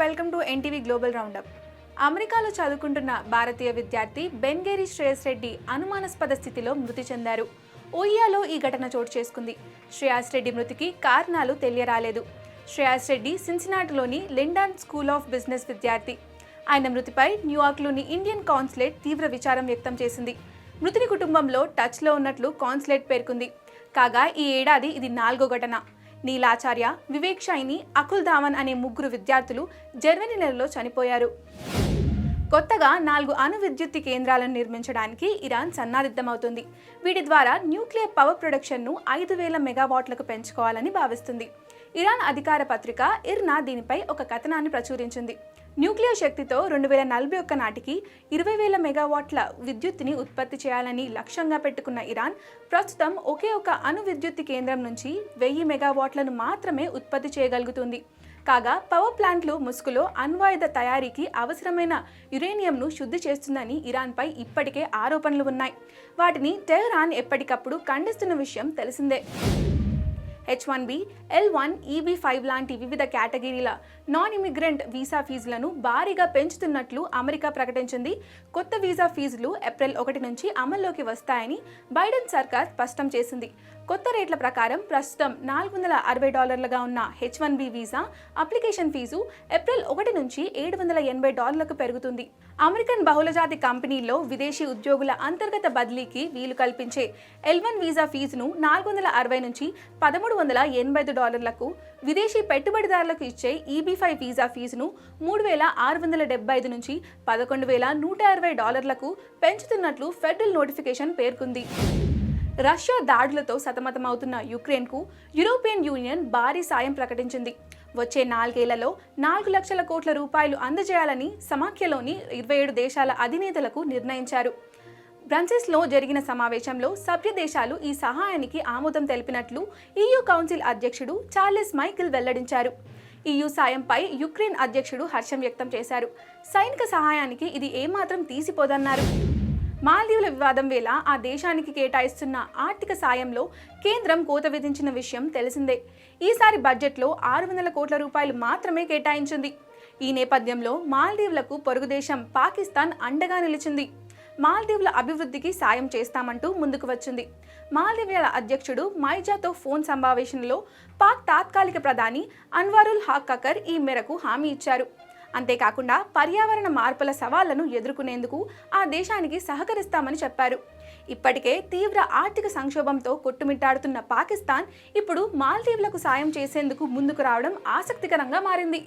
Welcome to NTV global roundup. అమెరికాలో చదువుకుంటున్న భారతీయ విద్యార్థి బెన్గేరి శ్రేయస్ రెడ్డి అనుమానాస్పద స్థితిలో మృతి చెందారు. ఒయ్యాలో ఈ ఘటన చోటు చేసుకుంది. శ్రేయాస్ రెడ్డి మృతికి కారణాలు తెలియరాలేదు. శ్రేయాస్ రెడ్డి సిన్సినాటిలోని లిండాన్ స్కూల్ ఆఫ్ బిజినెస్ విద్యార్థి. ఆయన మృతిపై న్యూయార్క్లోని ఇండియన్ కాన్సులేట్ తీవ్ర విచారం వ్యక్తం చేసింది. మృతుని కుటుంబంలో టచ్లో ఉన్నట్లు కాన్సులేట్ పేర్కొంది. కాగా ఈ ఏడాది ఇది నాలుగో ఘటన. నీలాచార్య వివేక్ షైని అకుల్ ధావన్ అనే ముగ్గురు విద్యార్థులు జర్మనీ నెలలో చనిపోయారు. కొత్తగా నాలుగు అణు విద్యుత్ కేంద్రాలను నిర్మించడానికి ఇరాన్ సన్నాదిద్దమవుతుంది వీటి ద్వారా న్యూక్లియర్ పవర్ ప్రొడక్షన్ను ఐదు వేల మెగావాట్లకు పెంచుకోవాలని భావిస్తుంది. ఇరాన్ అధికార పత్రిక ఇర్నా దీనిపై ఒక కథనాన్ని ప్రచురించింది. న్యూక్లియర్ శక్తితో రెండు వేల నలభై ఒక్క నాటికి ఇరవై వేల మెగావాట్ల విద్యుత్తుని ఉత్పత్తి చేయాలని లక్ష్యంగా పెట్టుకున్న ఇరాన్ ప్రస్తుతం ఒకే ఒక అణు విద్యుత్ కేంద్రం నుంచి వెయ్యి మెగావాట్లను మాత్రమే ఉత్పత్తి చేయగలుగుతుంది. కాగా పవర్ ప్లాంట్లు ముసుగులో అణ్వాయుధ తయారీకి అవసరమైన యురేనియంను శుద్ధి చేస్తుందని ఇరాన్పై ఇప్పటికే ఆరోపణలు ఉన్నాయి. వాటిని టెహరాన్ ఎప్పటికప్పుడు ఖండిస్తున్న విషయం తెలిసిందే. H one B L one EB five లాంటి వివిధ కేటగిరీల నాన్ ఇమిగ్రెంట్ వీసా ఫీజులను భారీగా పెంచుతున్నట్లు అమెరికా ప్రకటించింది. కొత్త వీసా ఫీజులు ఏప్రిల్ ఒకటి నుంచి అమల్లోకి వస్తాయని బైడెన్ సర్కార్ స్పష్టం చేసింది. కొత్త రేట్ల ప్రకారం ప్రస్తుతం నాలుగు వందల అరవై డాలర్లుగా ఉన్న H one B visa application fee April ఒకటి నుంచి ఏడు వందల ఎనభై డాలర్లకు పెరుగుతుంది. అమెరికన్ బహుళజాతి కంపెనీల్లో విదేశీ ఉద్యోగుల అంతర్గత బదిలీకి వీలు కల్పించే ఎల్ వన్ వీసా ఫీజును నాలుగు వందల అరవై నుంచి పదమూడు వందల ఎనభై ఐదు డాలర్లకు విదేశీ పెట్టుబడిదారులకు ఇచ్చే ఈబీ ఫైవ్ వీసా ఫీజును మూడు వేల ఆరు వందల డెబ్బై ఐదు నుంచి పదకొండు వేల నూట అరవై డాలర్లకు పెంచుతున్నట్లు ఫెడరల్ నోటిఫికేషన్ పేర్కొంది. రష్యా దాడులతో సతమతమవుతున్న యుక్రెయిన్కు యూరోపియన్ యూనియన్ భారీ సాయం ప్రకటించింది. వచ్చే నాలుగేళ్ళలో నాలుగు లక్షల కోట్ల రూపాయలు అందజేయాలని సమాఖ్యలోని ఇరవై ఏడు దేశాల అధినేతలకు నిర్ణయించారు. బ్రన్సెస్లో జరిగిన సమావేశంలో సభ్య దేశాలు ఈ సహాయానికి ఆమోదం తెలిపినట్లు ఈయూ కౌన్సిల్ అధ్యక్షుడు చార్లెస్ మైకిల్ వెల్లడించారు. ఈయూ సాయంపై యుక్రెయిన్ అధ్యక్షుడు హర్షం వ్యక్తం చేశారు. సైనిక సహాయానికి ఇది ఏమాత్రం తీసిపోదన్నారు. మాల్దీవుల వివాదం వేళ ఆ దేశానికి కేటాయిస్తున్న ఆర్థిక సాయంలో కేంద్రం కోత విధించిన విషయం తెలిసిందే. ఈసారి బడ్జెట్లో ఆరు వందల కోట్ల రూపాయలు మాత్రమే కేటాయించింది. ఈ నేపథ్యంలో మాల్దీవులకు పొరుగు దేశం పాకిస్తాన్ అండగా నిలిచింది. మాల్దీవుల అభివృద్ధికి సాయం చేస్తామంటూ ముందుకు వచ్చింది. మాల్దీవుల అధ్యక్షుడు మైజాతో ఫోన్ సంభాషణలో పాక్ తాత్కాలిక ప్రధాని అన్వారుల్ హాక్ కకర్ ఈ మేరకు హామీ ఇచ్చారు. అంతేకాకుండా పర్యావరణ మార్పుల సవాళ్ళను ఎదుర్కొనేందుకు ఆ దేశానికి సహకరిస్తామని చెప్పారు. ఇప్పటికే తీవ్ర ఆర్థిక సంక్షోభంతో కొట్టుమిట్టాడుతున్న పాకిస్తాన్ ఇప్పుడు మాల్దీవులకు సాయం చేసేందుకు ముందుకు రావడం ఆసక్తికరంగా మారింది.